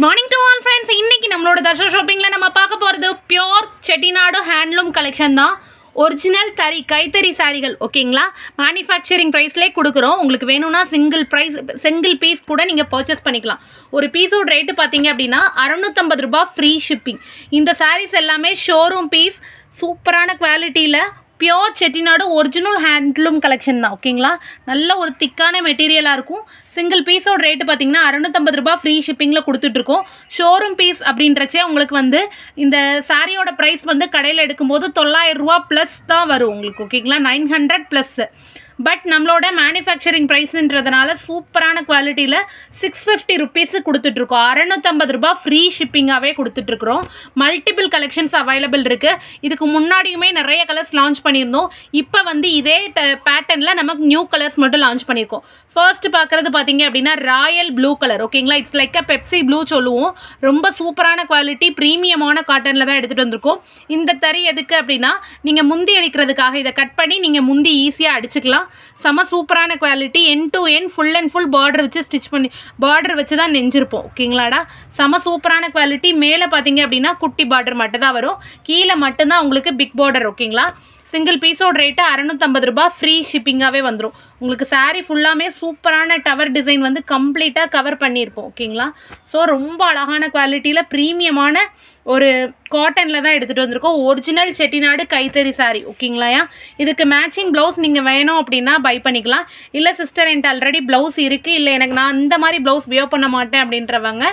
Good morning to all friends இன்னைக்கு நம்மளோட தர்ஷா ஷாப்பிங்கில் நம்ம பார்க்க போகிறது பியோர் செட்டிநாடு ஹேண்ட்லூம் கலெக்ஷன் தான். ஒரிஜினல் தறி கைத்தறி சாரிகள் ஓகேங்களா மேனுஃபேக்சரிங் ப்ரைஸ்லேயே கொடுக்குறோம். உங்களுக்கு வேணும்னா சிங்கிள் ப்ரைஸ் சிங்கிள் பீஸ் கூட நீங்கள் பர்ச்சேஸ் பண்ணிக்கலாம். ஒரு பீஸோட ரேட்டு பார்த்தீங்க அப்படின்னா அறநூற்றம்பது ரூபாய் ஃப்ரீ ஷிப்பிங் இந்த சாரீஸ் எல்லாமே ஷோரூம் பீஸ் சூப்பரான குவாலிட்டியில் pure Chettinad original handloom collection தான் ஓகேங்களா நல்ல ஒரு திக்கான மெட்டீரியலாக இருக்கும். சிங்கிள் பீஸோட ரேட்டு பார்த்தீங்கன்னா அறுநூத்தம்பது ரூபாய் ஃப்ரீ ஷிப்பிங்கில் கொடுத்துட்ருக்கோம் ஷோரூம் பீஸ் அப்படின்றச்சே உங்களுக்கு வந்து இந்த சாரியோட ப்ரைஸ் வந்து கடையில் எடுக்கும்போது தொள்ளாயிரம் ரூபா ப்ளஸ் தான் வரும் உங்களுக்கு ஓகேங்களா நைன் ஹண்ட்ரட் ப்ளஸ்ஸு பட் நம்மளோட மேனுஃபேக்சரிங் ப்ரைஸுன்றதுனால சூப்பரான குவாலிட்டியில் சிக்ஸ் ஃபிஃப்டி ருபீஸு கொடுத்துட்ருக்கோம் அறநூற்றம்பது ரூபாய் ஃப்ரீ ஷிப்பிங்காகவே கொடுத்துட்ருக்குறோம் மல்டிபிள் கலெக்ஷன்ஸ் அவைலபிள் இருக்குது இதுக்கு முன்னாடியுமே நிறைய கலர்ஸ் லான்ச் பண்ணியிருந்தோம். இப்போ வந்து இதே பேட்டர்னில் நமக்கு நியூ கலர்ஸ் மட்டும் லான்ச் பண்ணியிருக்கோம். ஃபர்ஸ்ட் பார்க்குறது பார்த்தீங்க அப்படின்னா ராயல் ப்ளூ கலர் ஓகேங்களா it's like a Pepsi blue சொல்லுவோம். ரொம்ப சூப்பரான குவாலிட்டி ப்ரீமியமான காட்டனில் தான் எடுத்துகிட்டு வந்திருக்கோம். இந்த தறி எதுக்கு அப்படின்னா நீங்கள் முந்தி அடிக்கிறதுக்காக இதை கட் பண்ணி நீங்கள் முந்தி ஈஸியாக அடிச்சுக்கலாம். செம சூப்பரான quality end to end full and full border வச்சு ஸ்டிச் பண்ணி பார்டர் வச்சு தான் நெஞ்சிருப்போம் ஓகேங்களாடா? செம சூப்பரான குவாலிட்டி மேலே பார்த்தீங்க அப்படின்னா குட்டி பார்டர் மட்டும் தான் வரும். கீழே மட்டும்தான் உங்களுக்கு பிக் பார்டர் ஓகேங்களா? சிங்கிள் பீஸோட ரேட்டு அறநூற்றம்பது ரூபாய் ஃப்ரீ ஷிப்பிங்காகவே வந்துடும் உங்களுக்கு சாரீ ஃபுல்லாமே சூப்பரான டவர் டிசைன் வந்து கம்ப்ளீட்டாக கவர் பண்ணியிருப்போம் ஓகேங்களா ஸோ ரொம்ப அழகான குவாலிட்டியில் ப்ரீமியமான ஒரு காட்டனில் தான் எடுத்துகிட்டு வந்திருக்கோம். ஒரிஜினல் செட்டிநாடு கைத்தறி சாரீ ஓகேங்களாயா இதுக்கு மேட்சிங் ப்ளவுஸ் நீங்கள் வேணும் அப்படின்னா பை பண்ணிக்கலாம். இல்லை சிஸ்டர் என்கிட்ட ஆல்ரெடி ப்ளவுஸ் இருக்குது இல்லை எனக்கு நான் இந்த மாதிரி ப்ளவுஸ் வியர் பண்ண மாட்டேன் அப்படின்றவங்க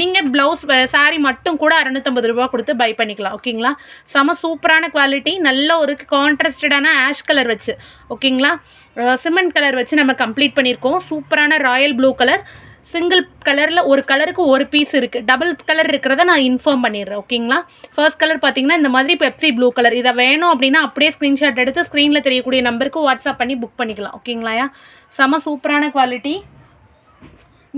நீங்கள் ப்ளவுஸ் saree மட்டும் கூட அறநூற்றம்பது ரூபா கொடுத்து பை பண்ணிக்கலாம் ஓகேங்களா செம சூப்பரான குவாலிட்டி நல்ல ஒரு கான்ட்ராஸ்டடான ஆஷ் கலர் வச்சு ஓகேங்களா சிமெண்ட் கலர் வச்சு நம்ம கம்ப்ளீட் பண்ணியிருக்கோம். சூப்பரான ராயல் ப்ளூ கலர் சிங்கிள் கலரில் ஒரு கலருக்கு ஒரு பீஸ் இருக்குது டபுள் கலர் இருக்கிறத நான் இன்ஃபார்ம் பண்ணிடுறேன் ஓகேங்களா ஃபர்ஸ்ட் கலர் பார்த்தீங்கன்னா இந்த மாதிரி பெப்சி ப்ளூ கலர் இதை வேணும் அப்படின்னா அப்படியே ஸ்க்ரீன்ஷாட் எடுத்து ஸ்க்ரீனில் தெரியக்கூடிய நம்பருக்கு வாட்ஸ்அப் பண்ணி புக் பண்ணிக்கலாம் ஓகேங்களாயா செம சூப்பரான குவாலிட்டி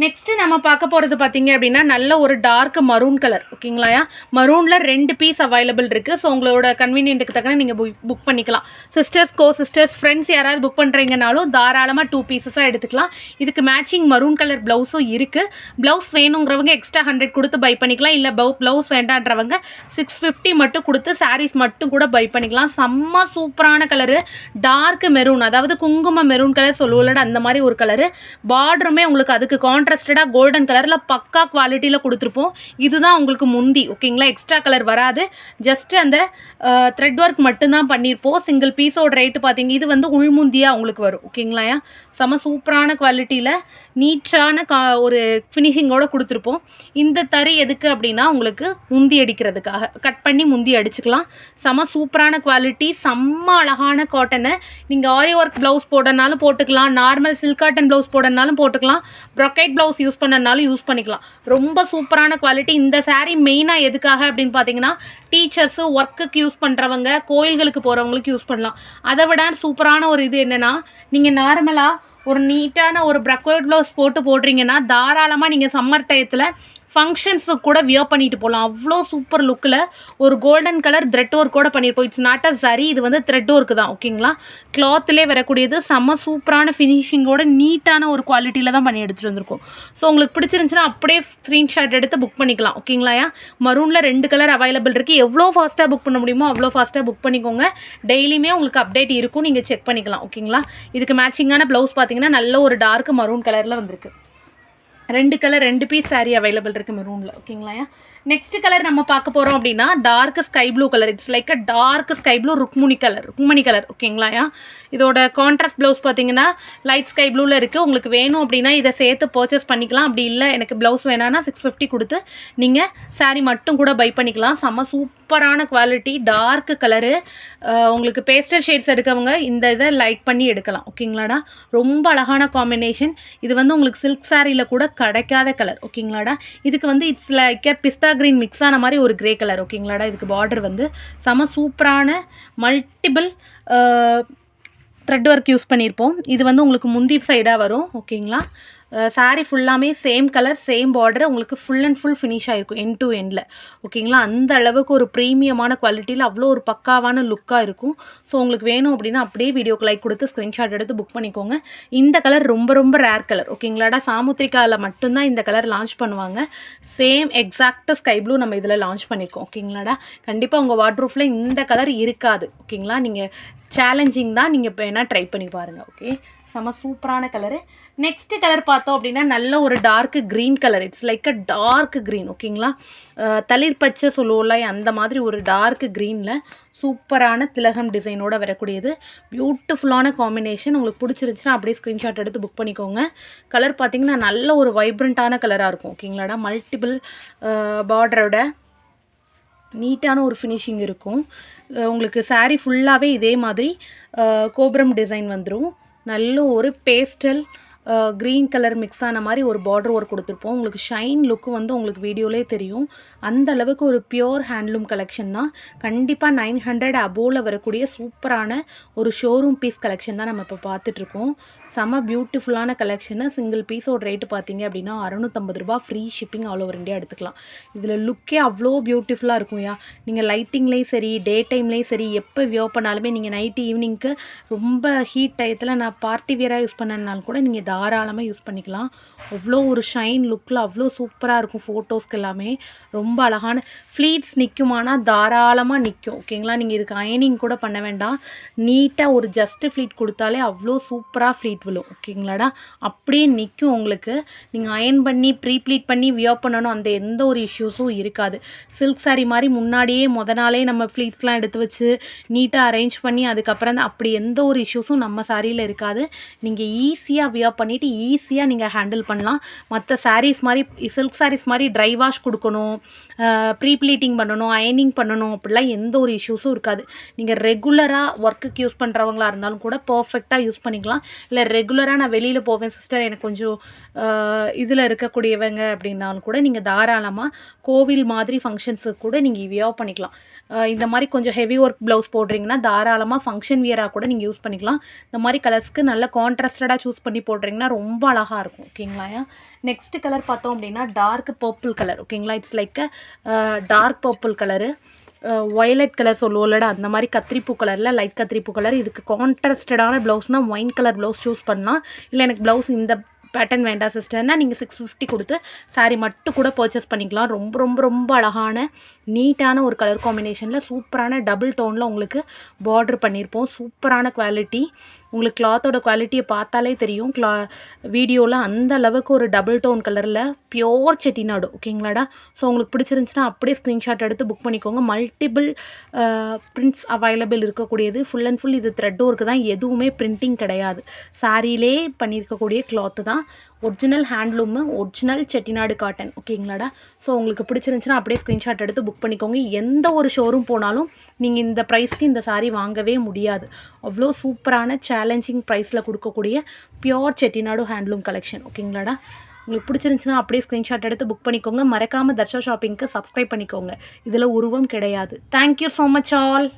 நெக்ஸ்ட்டு நம்ம பார்க்க போகிறது பார்த்தீங்க அப்படின்னா நல்ல ஒரு டார்க் மரூன் கலர் ஓகேங்களாயா மரூனில் ரெண்டு பீஸ் அவைலபிள் இருக்குது ஸோ உங்களோட கன்வீனியன்ட்டுக்கு தக்கன நீங்கள் புக் புக் பண்ணிக்கலாம். சிஸ்டர்ஸ் கோ சிஸ்டர்ஸ் ஃப்ரெண்ட்ஸ் யாராவது புக் பண்ணுறீங்கனாலும் தாராளமாக டூ பீசஸாக எடுத்துக்கலாம். இதுக்கு மேட்சிங் மரூன் கலர் ப்ளவுஸும் இருக்குது ப்ளவுஸ் வேணுங்கிறவங்க எக்ஸ்ட்ரா ஹண்ட்ரட் கொடுத்து பை பண்ணிக்கலாம். இல்லை பவு ப்ளவுஸ் வேண்டான்றவங்க சிக்ஸ் ஃபிஃப்டி மட்டும் கொடுத்து சாரீஸ் மட்டும் கூட பை பண்ணிக்கலாம். செம்ம சூப்பரான கலரு டார்க் மெரூன் அதாவது குங்கும மெரூன் கலர் சொல்லுவோம்ல அந்த மாதிரி ஒரு கலரு பார்டருமே உங்களுக்கு அதுக்கு கான்ட்ராஸ்டடாக கோல்டன் கலரில் பக்கா குவாலிட்டியில் கொடுத்துருப்போம். இதுதான் உங்களுக்கு முந்தி ஓகேங்களா எக்ஸ்ட்ரா கலர் வராது. ஜஸ்ட் அந்த த்ரெட் ஒர்க் மட்டும்தான் பண்ணியிருப்போம். சிங்கிள் பீஸோட ரேட்டு பார்த்தீங்க இது வந்து உள்முந்தியாக உங்களுக்கு வரும் ஓகேங்களாயா செம சூப்பரான குவாலிட்டியில் நீட்டான கா ஒரு ஃபினிஷிங்கோட கொடுத்துருப்போம். இந்த தறி எதுக்கு அப்படின்னா உங்களுக்கு முந்தி அடிக்கிறதுக்காக. கட் பண்ணி முந்தி அடிச்சுக்கலாம். செம சூப்பரான குவாலிட்டி செம்ம அழகான காட்டனை நீங்கள் ஆரி ஒர்க் ப்ளவுஸ் போடனாலும் போட்டுக்கலாம். நார்மல் சில்க் காட்டன் ப்ளவுஸ் போடனாலும் போட்டுக்கலாம். ப்ரொக்கைட் ப்ளவுஸ் யூஸ் பண்ணனாலும் யூஸ் பண்ணிக்கலாம். ரொம்ப சூப்பரான குவாலிட்டி இந்த சாரீ மெயினாக எதுக்காக அப்படின்னு பார்த்தீங்கன்னா டீச்சர்ஸு ஒர்க்குக்கு யூஸ் பண்ணுறவங்க கோயில்களுக்கு போகிறவங்களுக்கு யூஸ் பண்ணலாம். அதை விட சூப்பரான ஒரு இது என்னென்னா நீங்கள் நார்மலாக ஒரு நீட்டான ஒரு ப்ரக்கோட் ப்ளவுஸ் போட்டு போடுறீங்கன்னா தாராளமாக நீங்கள் சம்மர் டயத்தில் ஃபங்க்ஷன்ஸுக்கு கூட வியர் பண்ணிட்டு போகலாம் அவ்வளோ சூப்பர் லுக்கில் ஒரு கோல்டன் கலர் த்ரெட் ஒர்க் கூட பண்ணியிருப்போம் இட்ஸ் நாட் அ சரி இது வந்து த்ரெட் ஒர்க்கு தான் ஓகேங்களா கிளாத்திலே வரக்கூடியது செம்ம சூப்பரான ஃபினிஷிங்கோட நீட்டான ஒரு குவாலிட்டியில் தான் பண்ணி எடுத்துகிட்டு வந்திருக்கோம். ஸோ உங்களுக்கு பிடிச்சிருந்துச்சுன்னா அப்படியே ஸ்க்ரீன்ஷாட் எடுத்து புக் பண்ணிக்கலாம் ஓகேங்களாயா மரூனில் ரெண்டு கலர் அவைலபிள் இருக்குது எவ்வளோ ஃபாஸ்ட்டாக புக் பண்ண முடியுமோ அவ்வளோ ஃபாஸ்ட்டாக புக் பண்ணிக்கோங்க. டெய்லியுமே உங்களுக்கு அப்டேட் இருக்கும். நீங்கள் செக் பண்ணிக்கலாம் ஓகேங்களா இதுக்கு மேட்சிங்கான ப்ளவுஸ் பார்த்தீங்கன்னா நல்ல ஒரு டார்க் மரூன் கலரில் வந்திருக்கு. ரெண்டு கலர் ரெண்டு பீஸ் saree அவைலபிள் இருக்குது மெரூனில் ஓகேங்களா நெக்ஸ்ட் கலர் நம்ம பார்க்க போகிறோம் அப்படின்னா dark sky blue colour it's like a dark sky blue Rukmini colour Rukmani colour ஓகேங்களா இதோட கான்ட்ராஸ்ட் ப்ளவுஸ் பார்த்தீங்கன்னா லைட் ஸ்கை ப்ளூவில் இருக்குது உங்களுக்கு வேணும் அப்படின்னா இதை சேர்த்து பர்ச்சேஸ் பண்ணிக்கலாம். அப்படி இல்லை எனக்கு ப்ளவுஸ் வேணான்னா சிக்ஸ் ஃபிஃப்டி கொடுத்து நீங்கள் saree மட்டும் கூட பை பண்ணிக்கலாம். செம்ம சூப்பரான குவாலிட்டி டார்க் கலரு உங்களுக்கு பேஸ்டல் ஷேட்ஸ் எடுக்கவங்க இந்த இதை லைக் பண்ணி எடுக்கலாம். ஓகேங்களாடா ரொம்ப அழகான காம்பினேஷன் இது வந்து உங்களுக்கு சில்க் சாரியில் கூட கிடைக்காத கலர் ஓகேங்களாடா? இதுக்கு வந்து it's like a pista green mix ஆன மாதிரி ஒரு கிரே கலர் ஓகேங்களாடா? இதுக்கு பார்டர் வந்து செம சூப்பரான மல்டிபிள் த்ரெட் ஒர்க் யூஸ் பண்ணியிருப்போம். இது வந்து உங்களுக்கு முந்தி சைடாக வரும் ஓகேங்களா? சாரீ ஃபுல்லாமே சேம் கலர் சேம் பார்டர் உங்களுக்கு ஃபுல் அண்ட் ஃபுல் ஃபினிஷ் ஆகிருக்கும் என் டு எண்டில் ஓகேங்களா அந்த அளவுக்கு ஒரு ப்ரீமியமான குவாலிட்டியில் அவ்வளோ ஒரு பக்காவான லுக்காக இருக்கும். ஸோ உங்களுக்கு வேணும் அப்படின்னா அப்படியே வீடியோக்கு லைக் கொடுத்து ஸ்க்ரீன்ஷாட் எடுத்து புக் பண்ணிக்கோங்க. இந்த கலர் ரொம்ப ரொம்ப ரேர் கலர் ஓகேங்களாடா சாமுத்திரிக்காவில் மட்டும்தான் இந்த கலர் லான்ச் பண்ணுவாங்க. சேம் எக்ஸாக்டாக ஸ்கை ப்ளூ நம்ம இதில் லான்ச் பண்ணியிருக்கோம் ஓகேங்களாடா கண்டிப்பாக உங்கள் வாட்ரூஃபில் இந்த கலர் இருக்காது. ஓகேங்களா நீங்கள் சேலஞ்சிங் தான் நீங்கள் இப்போ வேணால் ட்ரை பண்ணி பாருங்கள் ஓகே செம சூப்பரான கலரு நெக்ஸ்ட் கலர் பார்த்தோம் அப்படின்னா நல்ல ஒரு dark green colour it's like a dark green ஓகேங்களா? தளிர் பச்சை சொல்லுவோம்ல அந்த மாதிரி ஒரு டார்க் க்ரீனில் சூப்பரான திலகம் டிசைனோட வரக்கூடியது. பியூட்டிஃபுல்லான காம்பினேஷன் உங்களுக்கு பிடிச்சிருந்துச்சுன்னா அப்படியே ஸ்க்ரீன்ஷாட் எடுத்து புக் பண்ணிக்கோங்க. கலர் பார்த்திங்கன்னா நல்ல ஒரு வைப்ரண்ட்டான கலராக இருக்கும் ஓகேங்களாடா? மல்டிபிள் பார்டரோட நீட்டான ஒரு ஃபினிஷிங் இருக்கும். உங்களுக்கு சாரீ ஃபுல்லாகவே இதே மாதிரி கோபுரம் டிசைன் வந்துடும் நல்ல ஒரு பேஸ்டல் க்ரீன் கலர் மிக்ஸ் ஆன மாதிரி ஒரு பார்டர் ஒர்க் கொடுத்துருப்போம். உங்களுக்கு ஷைன் லுக்கு வந்து உங்களுக்கு வீடியோலே தெரியும். அந்த அளவுக்கு ஒரு பியோர் ஹேண்ட்லூம் கலெக்ஷன் தான். கண்டிப்பாக நைன் ஹண்ட்ரட் அபோவில் வரக்கூடிய சூப்பரான ஒரு ஷோரூம் பீஸ் கலெக்ஷன் தான் நம்ம இப்போ பார்த்துட்ருக்கோம் செம பியூட்டிஃபுல்லான கலெக்ஷனு சிங்கிள் பீஸோட ரேட்டு பார்த்தீங்க அப்படின்னா அறநூற்றம்பது ரூபா free shipping all over India எடுத்துக்கலாம். இதில் லுக்கே அவ்வளோ பியூட்டிஃபுல்லாக இருக்கும்யா நீங்கள் லைட்டிங்லேயும் சரி டே டைம்லேயும் சரி எப்போ வியோ பண்ணாலுமே நீங்கள் நைட்டு ஈவினிங்க்கு ரொம்ப ஹீட் டயத்தில் நான் பார்ட்டி வியராக யூஸ் பண்ணனாலும் கூட நீங்கள் தாராளமாக யூஸ் பண்ணிக்கலாம். அவ்வளோ ஒரு ஷைன் லுக்கில் அவ்வளோ சூப்பராக இருக்கும் ஃபோட்டோஸ்க்கு எல்லாமே. ரொம்ப அழகான ஃப்ளீட்ஸ் நிற்குமானா தாராளமாக நிற்கும் ஓகேங்களா நீங்கள் இதுக்கு அயனிங் கூட பண்ண வேண்டாம். நீட்டாக ஒரு ஜஸ்ட் ஃப்ளீட் கொடுத்தாலே அவ்வளோ சூப்பராக ஃப்ளீட் விழும் ஓகேங்களாடா? அப்படியே நிற்கும் உங்களுக்கு. நீங்கள் அயன் பண்ணி ப்ரீ ப்ளீட் பண்ணி வியோ பண்ணணும். அந்த எந்த ஒரு இஷ்யூஸும் இருக்காது. சில்க் சாரீ மாதிரி முன்னாடியே முத நாளே நம்ம ஃப்ளீட்ஸ்லாம் எடுத்து வச்சு நீட்டாக அரேஞ்ச் பண்ணி அதுக்கப்புறம் தான் அப்படி எந்த ஒரு இஷ்யூஸும் நம்ம சாரியில் இருக்காது. நீங்கள் ஈஸியாக வியோ பண்ணிவிட்டு ஈஸியாக நீங்கள் ஹேண்டில் பண்ணலாம். மற்ற சாரீஸ் மாதிரி சில்க் சாரீஸ் மாதிரி ட்ரை வாஷ் கொடுக்கணும் ப்ரீ ப்ளீட்டிங் பண்ணணும் அயனிங் பண்ணணும் அப்படிலாம் எந்த ஒரு இஷ்யூஸும் இருக்காது. நீங்கள் ரெகுலராக ஒர்க்குக்கு யூஸ் பண்ணுறவங்களா இருந்தாலும் கூட பர்ஃபெக்டாக யூஸ் பண்ணிக்கலாம். இல்லை ரெகுலராக நான் வெளியில் போவேன் சிஸ்டர் எனக்கு கொஞ்சம் இதில் இருக்கக்கூடியவங்க அப்படின்னாலும் கூட நீங்கள் தாராளமாக கோவில் மாதிரி ஃபங்க்ஷன்ஸுக்கு கூட நீங்கள் வியர் பண்ணிக்கலாம். இந்த மாதிரி கொஞ்சம் ஹெவி ஒர்க் ப்ளவுஸ் போடுறீங்கன்னா தாராளமாக ஃபங்க்ஷன் வியராக கூட நீங்கள் யூஸ் பண்ணிக்கலாம். இந்த மாதிரி கலர்ஸ்க்கு நல்ல கான்ட்ராஸ்டடாக சூஸ் பண்ணி போடுறீங்கன்னா ரொம்ப அழகாக இருக்கும். ஓகேங்களா நெக்ஸ்ட் கலர் பார்த்தோம் அப்படின்னா டார்க் பர்பிள் கலர் ஓகேங்களா it's like dark purple colour violet colour சொல்லுவோம்லடா அந்த மாதிரி கத்திரிப்பூ கலரில் லைட் கத்திரிப்பூ கலர் இதுக்கு கான்ட்ராஸ்டடான ப்ளவுஸ்னால் ஒயின் கலர் ப்ளவுஸ் சூஸ் பண்ணலாம் இல்லை எனக்கு ப்ளவுஸ் இந்த பேட்டர்ன் வேண்டாம் சிஸ்டர்னா நீங்கள் சிக்ஸ் ஃபிஃப்டி கொடுத்து சாரீ மட்டும் கூட பர்ச்சேஸ் பண்ணிக்கலாம். ரொம்ப ரொம்ப ரொம்ப அழகான நீட்டான ஒரு கலர் காம்பினேஷனில் சூப்பரான டபுள் டோனில் உங்களுக்கு பார்டர் பண்ணியிருப்போம். சூப்பரான குவாலிட்டி உங்களுக்கு கிளாத்தோட குவாலிட்டியை பார்த்தாலே தெரியும். கிளா வீடியோவில் அந்த அளவுக்கு ஒரு டபுள் டோன் கலரில் பியோர் செட்டிநாடு ஓகேங்களாடா ஸோ உங்களுக்கு பிடிச்சிருந்துச்சுன்னா அப்படியே ஸ்க்ரீன்ஷாட் எடுத்து புக் பண்ணிக்கோங்க. மல்டிபிள் பிரிண்ட்ஸ் அவைலபிள் இருக்கக்கூடியது. ஃபுல் அண்ட் ஃபுல் இது த்ரெட் ஒர்க்கு தான். எதுவுமே பிரிண்டிங் கிடையாது. சாரியிலே பண்ணியிருக்கக்கூடிய கிளாத்து தான். Original handloom original Chettinad cotton ஓகேங்களாடா so உங்களுக்கு பிடிச்சிருந்துச்சுன்னா அப்படியே ஸ்க்ரீன்ஷாட் எடுத்து புக் பண்ணிக்கோங்க. எந்த ஒரு ஷோரூம் போனாலும் நீங்கள் இந்த ப்ரைஸ்க்கு இந்த சாரீ வாங்கவே முடியாது. அவ்வளோ சூப்பரான சேலஞ்சிங் ப்ரைஸில் கொடுக்கக்கூடிய பியோர் செட்டிநாடு ஹேண்ட்லூம் கலெக்ஷன் ஓகேங்களாடா உங்களுக்கு பிடிச்சிருந்துச்சுன்னா அப்படியே ஸ்க்ரீன்ஷாட் எடுத்து புக் பண்ணிக்கோங்க. மறக்காமல் தர்ஷா ஷாப்பிங்க்கு சப்ஸ்கிரைப் பண்ணிக்கோங்க. இதில் உருவம் கிடையாது. Thank you so much all